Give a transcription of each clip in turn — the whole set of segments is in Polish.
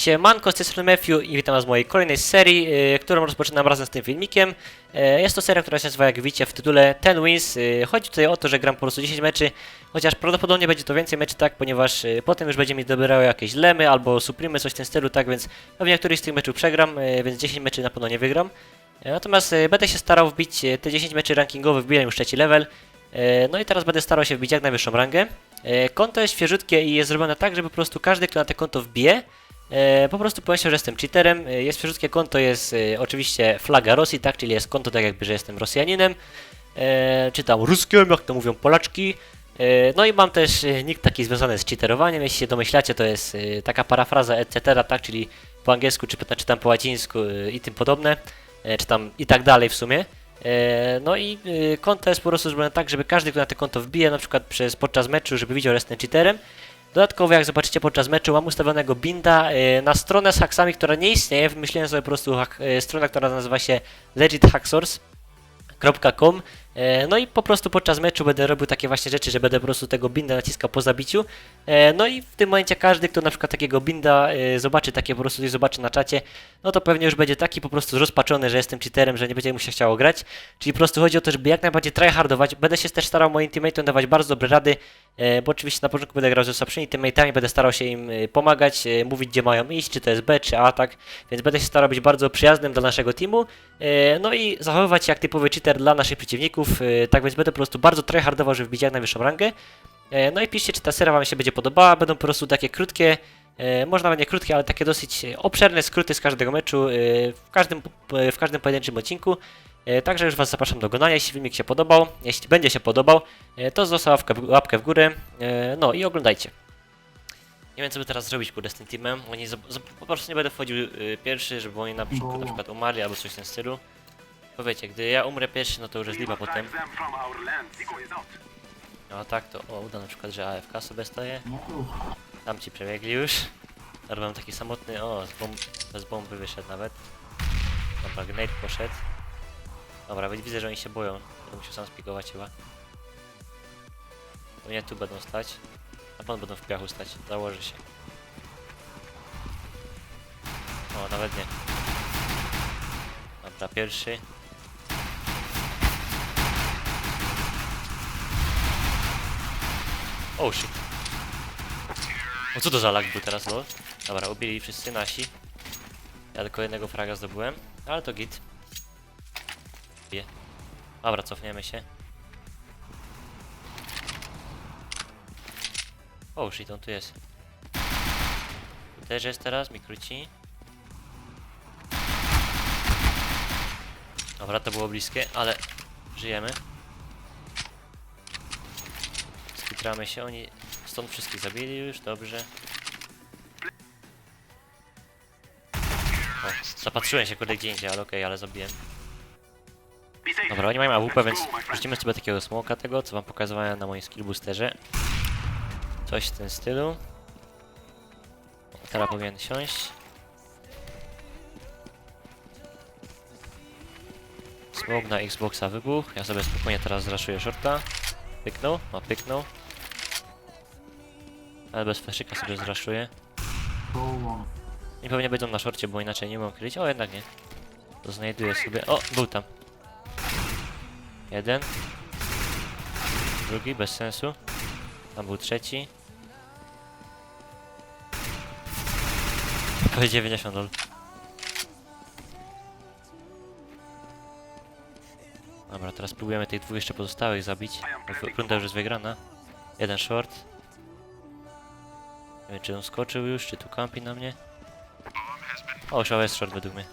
Siemanko, z tej strony Matthew i witam was w mojej kolejnej serii, yy, którą rozpoczynam razem z tym filmikiem. Yy, jest to seria, która się nazywa, jak widzicie w tytule, Ten Wins. Yy, chodzi tutaj o to, że gram po prostu 10 meczy, chociaż prawdopodobnie będzie to więcej meczy, tak, ponieważ potem już będzie mi dobierało jakieś lemy albo suprimy, coś w tym stylu, tak, więc pewnie któryś z tych meczów przegram, więc 10 meczy na pewno nie wygram. Natomiast będę się starał wbić te 10 meczy rankingowych, wbiłem już trzeci level. No i teraz będę starał się wbić jak najwyższą rangę. Konto jest świeżutkie i jest zrobione tak, żeby po prostu każdy, kto na te konto wbije, po prostu pomyślał, że jestem cheaterem. E, Jest wszystkie konto, jest e, oczywiście flaga Rosji, tak, czyli jest konto tak jakby, że jestem Rosjaninem. E, czy tam ruskiem, jak to mówią Polaczki. E, no i mam też e, nick taki związany z cheaterowaniem, jeśli się domyślacie, to jest e, taka parafraza etc., tak, czyli po angielsku, czy, czy tam po łacińsku e, i tym podobne, e, czy tam i tak dalej w sumie. E, No i e, konto jest po prostu zrobione tak, żeby każdy, kto na to konto wbije, na przykład przez, podczas meczu, żeby widział, że jestem cheaterem, Dodatkowo, jak zobaczycie podczas meczu, mam ustawionego binda e, na stronę z haksami, która nie istnieje. Wymyśliłem sobie po prostu e, stronę, która nazywa się legithacksource.com E, No i po prostu podczas meczu będę robił takie właśnie rzeczy, że będę po prostu tego binda naciskał po zabiciu. E, No i w tym momencie każdy, kto na przykład takiego binda e, zobaczy, takie po prostu zobaczy na czacie, no to pewnie już będzie taki po prostu rozpaczony, że jestem cheaterem, że nie będzie mu się chciało grać. Czyli po prostu chodzi o to, żeby jak najbardziej tryhardować. Będę się też starał moim teammateom dawać bardzo dobre rady, e, bo oczywiście na początku będę grał ze słabszymi teammateami, będę starał się im e, pomagać, e, mówić gdzie mają iść, czy to jest B, czy A, tak. Więc będę się starał być bardzo przyjaznym dla naszego teamu, e, no i zachowywać się jak typowy cheater dla naszych przeciwników. E, Tak więc będę po prostu bardzo tryhardował, żeby wbić jak najwyższą rangę. E, No i piszcie, czy ta seria Wam się będzie podobała. Będą po prostu takie krótkie, e, może nawet nie krótkie, ale takie dosyć e, obszerne skróty z każdego meczu, w każdym, w każdym pojedynczym odcinku. Także już Was zapraszam do oglądania, jeśli filmik się podobał. Jeśli będzie się podobał, to zostaw łapkę, w- łapkę w górę. No i oglądajcie. Nie wiem co by teraz zrobić kurde z tym teamem. Oni po prostu nie będę wchodził y, pierwszy, żeby oni na przykład, na przykład umarli albo coś w tym stylu. Bo wiecie, gdy ja umrę pierwszy, no to już jest potem. No a tak to, o uda na przykład, że AFK sobie staje. Tam ci przebiegli już. Mam taki samotny, o, z bomb, bomby wyszedł nawet. Dobra, grenade poszedł. Dobra, wi- widzę, że oni się boją. Będę musiał sam spikować chyba. To nie tu będą stać. Na pewno będą w piachu stać, założy się. O, nawet nie. Dobra, pierwszy. Oh shit. O co to za lag był teraz, lol? Dobra, ubili wszyscy nasi. Ja tylko jednego fraga zdobyłem, ale to git. Bije. Dobra, cofniemy się. Oh shit, on tu jest. Tu też jest teraz, mi króci. Dobra, to było bliskie, ale żyjemy. Skitramy się, oni stąd wszystkich zabili już, dobrze. O, zapatrzyłem się kurde gdzie indziej, ale okej, ale zabiłem. Dobra, oni mają AWP, więc rzucimy sobie takiego smoka tego, co wam pokazywałem na moim skill boosterze. Coś w tym stylu. Teraz powinien siąść. Smok na Xboxa wybuch. Ja sobie spokojnie teraz zraszuję shorta. Pyknął, no pyknął. Ale bez feszyka sobie zraszuję. I pewnie będą na szorcie, bo inaczej nie mogą kryć. O, jednak nie. To znajduję sobie. O, był tam. Jeden. Drugi, bez sensu. Tam był trzeci. To 90 lol. Dobra, teraz próbujemy tych dwóch jeszcze pozostałych zabić. Runda już jest wygrana. Jeden short. Nie wiem, czy on skoczył już, czy tu kampi na mnie. O, show jest short według mnie.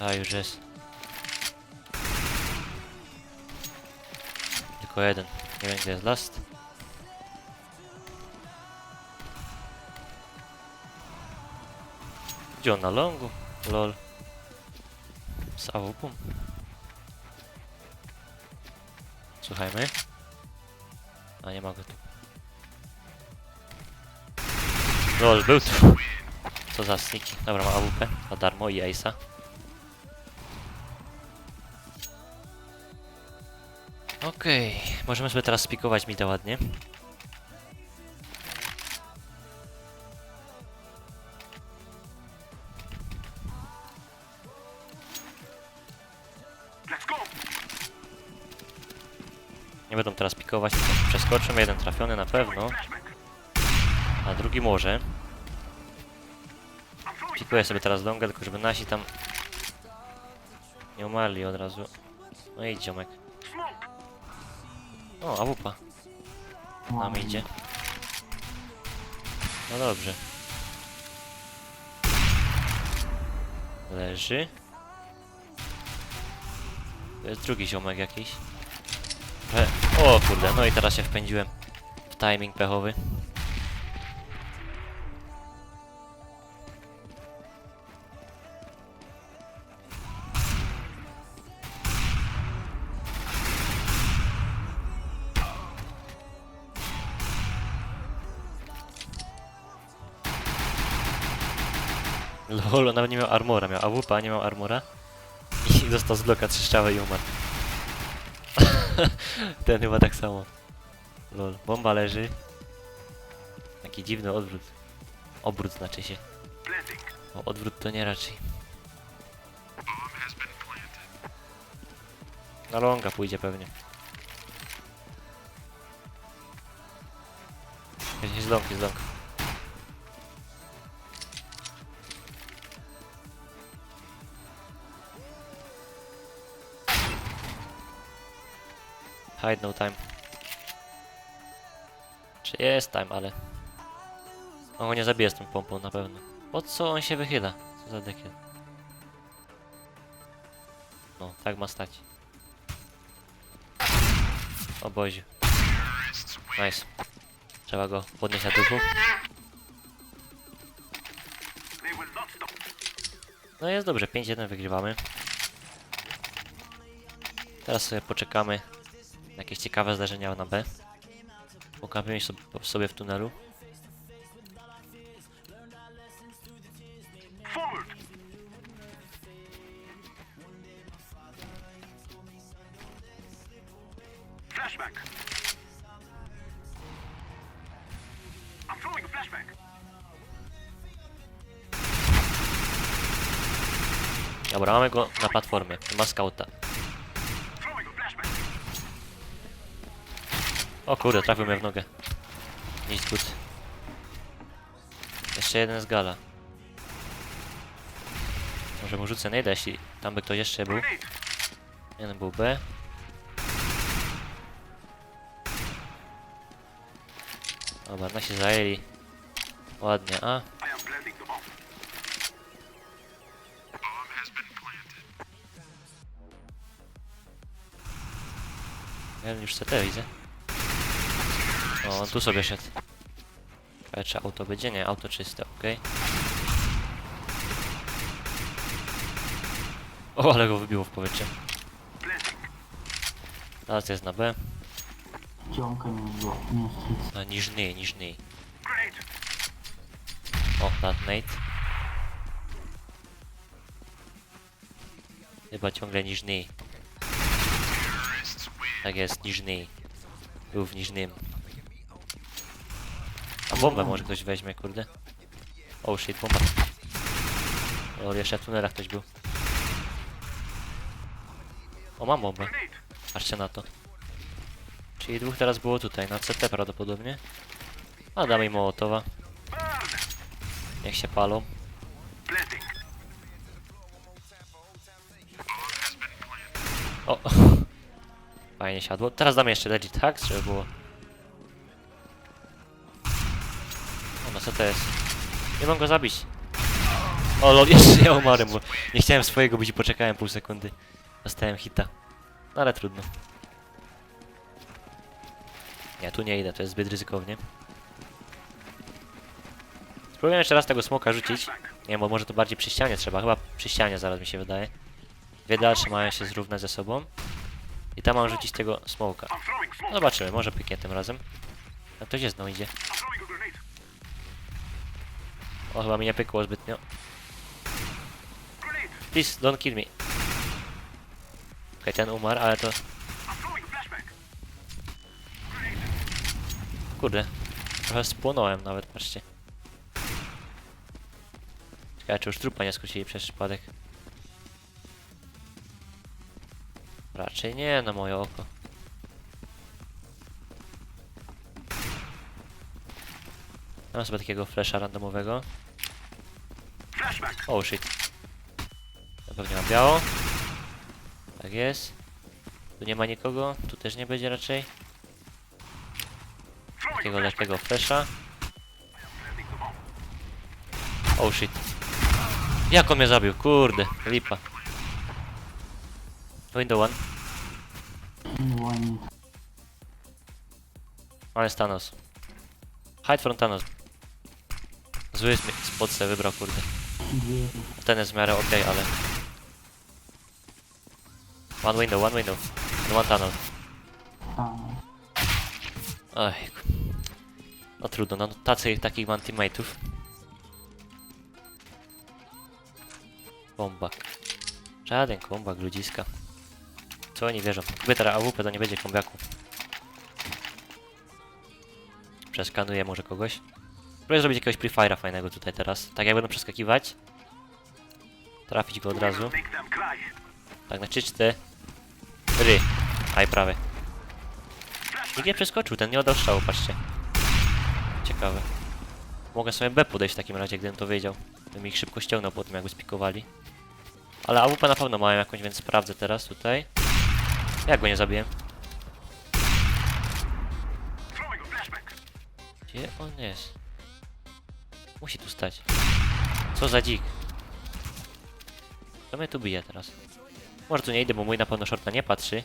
A, już jest. Tylko jeden. Nie wiem, gdzie jest last. Gdzie on na longu? Lol. Z AWP. Słuchajmy. A nie mogę tu. No, już był tu. Co za sniki. Dobra, ma AWP za darmo i Ace'a. Okej, okay. możemy sobie teraz spikować mi to ładnie. Nie będą teraz pikować, przeskoczymy, jeden trafiony na pewno, a drugi może. Pikuję sobie teraz dongę, tylko żeby nasi tam nie umarli od razu. No idź ziomek. O, awupa. Nam idzie. No dobrze. Leży. To jest drugi ziomek jakiś. O kurde, no i teraz się wpędziłem w timing pechowy. Lol, nawet nie miał armora, miał AWP, a nie miał armora. I dostał z bloka trzeszczałe i umarł. Ten chyba tak samo. Lol, bomba leży. Taki dziwny odwrót. Obrót znaczy się. O, odwrót to nie raczej. Na longa pójdzie pewnie. Jest long, jest. Hide no time. Czy jest time, ale... On go nie zabije z tą pompą na pewno. Po co on się wychyla? Co za dekiel? No, tak ma stać. O Boziu. Nice. Trzeba go podnieść na duchu. No jest dobrze, 5-1 wygrywamy. Teraz sobie poczekamy jakieś ciekawe zdarzenia na B. Pokapiemy sobie, sobie w tunelu. Dobra, mamy go na platformie. Ma scouta. O kurde, trafił mnie w nogę. Nic good. Jeszcze jeden z gala. Może mu rzucę najda, jeśli tam by ktoś jeszcze był. Jeden był B. Dobra, nasi zajęli. Ładnie, a? Jeden już CT widzę. O, on tu sobie szedł. Ale czy auto będzie? Nie, auto czyste, okej. O, ale go wybiło w powietrze. Teraz jest na B. Ciąka nie było, nie. Na niżniej. Grenade. O, that Nate. Chyba ciągle niżniej. Tak jest, niżniej. Był w niżnym. Bombę może ktoś weźmie, kurde. Oh shit, bomba. O, jeszcze w tunelach ktoś był. O, mam bombę. Patrzcie na to. Czyli dwóch teraz było tutaj, na CT prawdopodobnie. A damy im Mołotowa. Niech się palą. O! Fajnie siadło. Teraz damy jeszcze legit hacks, żeby było. Co to jest? Nie mogę go zabić. O, lol, jeszcze ja umarłem, bo nie chciałem swojego bić i poczekałem pół sekundy. Dostałem hita. No ale trudno. Nie, tu nie idę, to jest zbyt ryzykownie. Spróbuję jeszcze raz tego smoka rzucić. Nie, bo może to bardziej przy ścianie trzeba. Chyba przy ścianie zaraz mi się wydaje. Dwie dalsze mają się zrównać ze sobą. I tam mam rzucić tego smoka. Zobaczymy, może pyknie tym razem. A ktoś jest, no idzie. O, chyba mi nie pykło zbytnio. Please, don't kill me. Okej, ten umarł, ale to... Kurde. Trochę spłonąłem nawet, patrzcie. Ciekawe, czy już trupa nie skrócili przez przypadek. Raczej nie, na moje oko. Mam sobie takiego flasha randomowego. Oh shit. Na pewno mam biało. Tak jest. Tu nie ma nikogo, tu też nie będzie raczej. Takiego lekkiego flasha. Oh shit. Jak on mnie zabił? Kurde, lipa. Window one. Ale jest Thanos. Hide from Thanos. Zły spot sobie wybrał, kurde. Ten jest w miarę okej, ale... One window, one window. And one tunnel. Oj. No trudno, no tacy, takich mam teammateów. Żaden kombak, ludziska. Co oni wierzą? Gdyby teraz AWP to nie będzie kombaku. Przeskanuję może kogoś. Próbuję zrobić jakiegoś prefire'a fajnego tutaj teraz. Tak jak będą przeskakiwać. Trafić go od razu. Tak na 3 4 Ry. Aj prawie. Nikt nie przeskoczył, ten nie oddał strzału, patrzcie. Ciekawe. Mogę sobie B podejść w takim razie, gdybym to wiedział. Bym ich szybko ściągnął po tym, jakby spikowali. Ale AWP na pewno mają jakąś, więc sprawdzę teraz tutaj. Jak go nie flashback. Gdzie on jest? Musi tu stać. Co za dzik. Kto mnie tu bije teraz? Może tu nie idę, bo mój na pewno shorta nie patrzy.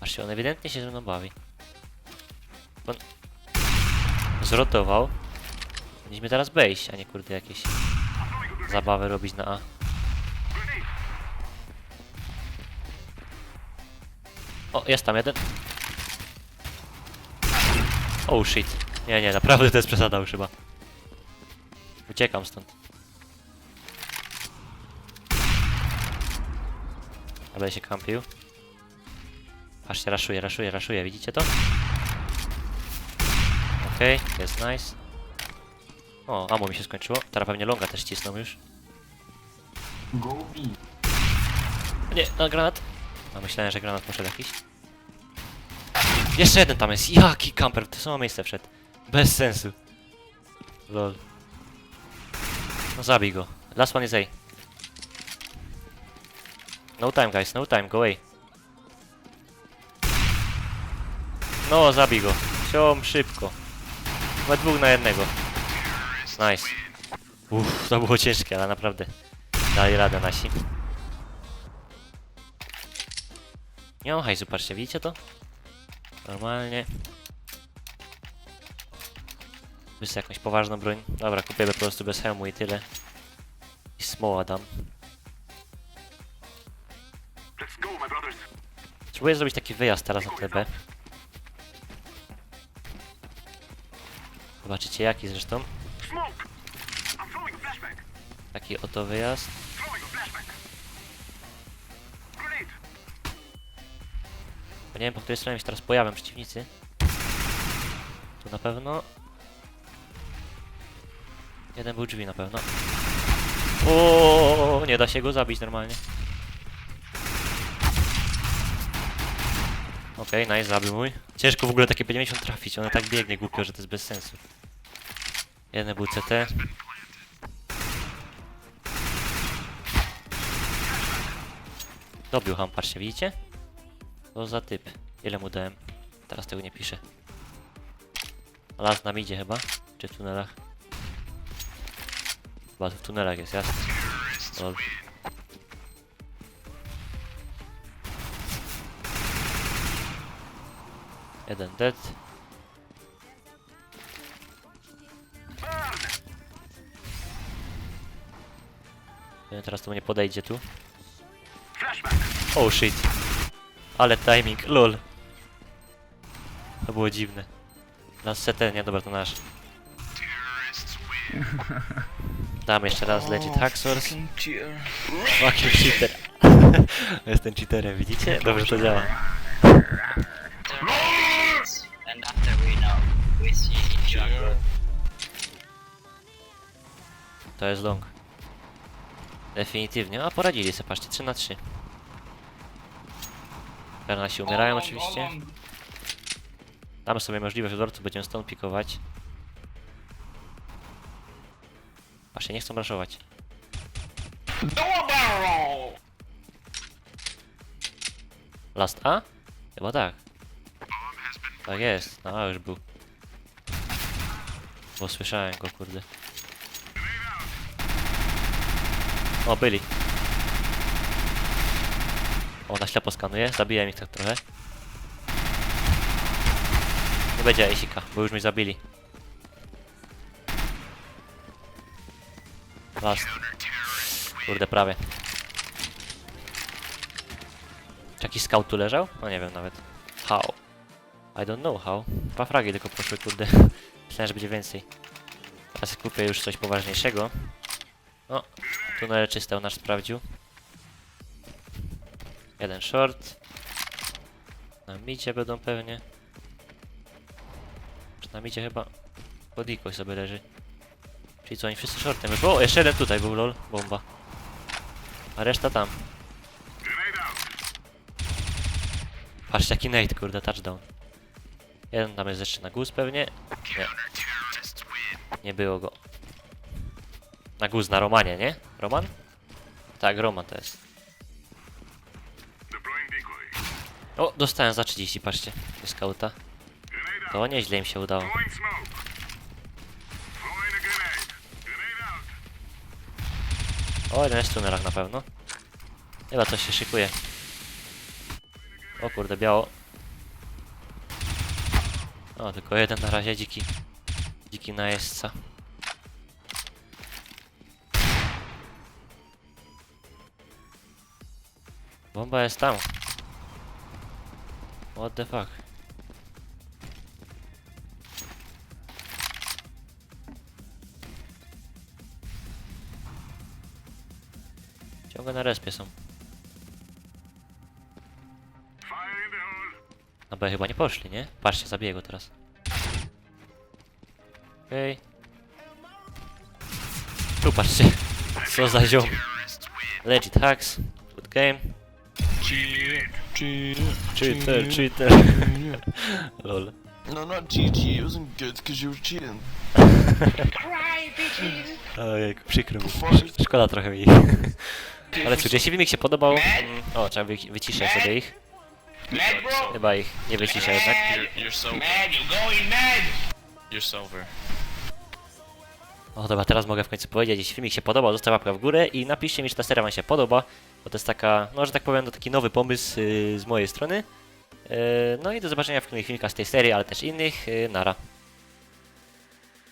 Patrzcie, on ewidentnie się ze mną bawi. On zrotował. Powinniśmy teraz wejść, a nie kurde jakieś zabawy robić na A. O, jest tam jeden. Oh shit. Nie, nie, naprawdę to jest przesada już chyba. Uciekam stąd. A będę się kampił. Patrzcie, raszuje, raszuje, raszuje, widzicie to? Okej, jest nice. O, amo mi się skończyło. Teraz pewnie longa też cisną już. Go B. Nie, na granat. A myślałem, że granat poszedł jakiś. Jeszcze jeden tam jest. Jaki kamper, w to samo miejsce wszedł. Bez sensu. Lol. No zabij go. Last one is A. No time guys, no time, go away. No, zabij go. Siom szybko. We dwóch na jednego. Nice. Uff, to było ciężkie, ale naprawdę. Dali radę nasi. Nie mam hajsu, patrzcie, widzicie to? Normalnie. Jest jakąś poważną broń. Dobra, kupię po prostu bez hełmu i tyle. I smoła dam. Spróbuję zrobić taki wyjazd teraz na TB. Zobaczycie jaki zresztą. Taki oto wyjazd. Bo nie wiem po której stronie się teraz pojawią przeciwnicy. Tu na pewno. Jeden był drzwi na pewno. O, nie da się go zabić normalnie. Okej, nice, zabił mój. Ciężko w ogóle takie 50 trafić, one tak biegnie głupio, że to jest bez sensu. Jeden był CT. Dobił ham, patrzcie, widzicie? Co za typ. Ile mu dałem? Teraz tego nie piszę. Las nam idzie chyba? Czy w tunelach? Chyba tu w tunelach jest, jasne. Lol. Jeden dead. Teraz to mnie podejdzie tu. Oh shit. Ale timing, lol. To było dziwne. Nas CT, nie, dobra, to nasz. Dam jeszcze raz, leci source. Fucking cheater. Jestem cheaterem, widzicie? Dobrze to działa. To jest long. Definitywnie. A poradzili sobie, patrzcie, 3 na 3. Teraz nasi umierają oczywiście. Damy sobie możliwość odorcu, będziemy stąd pikować. Właśnie nie chcą raszować. Last A? Chyba tak. Tak jest, no już był. Bo słyszałem go, kurde. O, byli. O, na ślepo skanuje, zabiłem ich tak trochę. Nie będzie Aisika, bo już mnie zabili. Last. Kurde, prawie. Czy jakiś scout tu leżał? No nie wiem nawet. How? I don't know how. Dwa fragi tylko poszły, kurde. Myślałem, że będzie więcej. Teraz kupię już coś poważniejszego. O, tunele czyste nasz sprawdził. Jeden short. Na midzie będą pewnie. Czy na midzie chyba pod ikoś sobie leży. Czyli co, oni wszyscy shortem? O, jeszcze jeden tutaj był, lol. Bomba. A reszta tam. Patrzcie jaki nade, kurde, touchdown. Jeden tam jest jeszcze na guz pewnie. Nie. Nie było go. Na guz, na Romanie, nie? Roman? Tak, Roman to jest. O, dostałem za 30, patrzcie. Skauta. To nieźle im się udało. O, jeden jest w tunelach na pewno. Chyba coś się szykuje. O kurde, biało. O, tylko jeden na razie dziki. Dziki najeźdźca. Bomba jest tam. What the fuck? Ciągle na respie są. Fire in the hole. Na B chyba nie poszli, nie? Patrzcie, zabiję go teraz. Okej. Tu patrzcie. Co za ziom. Legit hacks. Good game. Cheater, cheater. Lol. No, not GG. It wasn't good because you were cheating. Ojej, przykro mi. Szkoda trochę mi. Ale cóż, jeśli filmik się podobał... mm, O, trzeba wy wyciszać sobie ich. Chyba ich nie wyciszę jednak. You're, you're sober. Mad, you're going mad. You're sober. O dobra, teraz mogę w końcu powiedzieć, jeśli filmik się podobał, zostaw łapkę w górę i napiszcie mi, czy ta seria wam się podoba, bo to jest taka, no że tak powiem, to taki nowy pomysł yy, z mojej strony. Yy, no i do zobaczenia w kolejnych filmikach z tej serii, ale też innych. Yy, nara.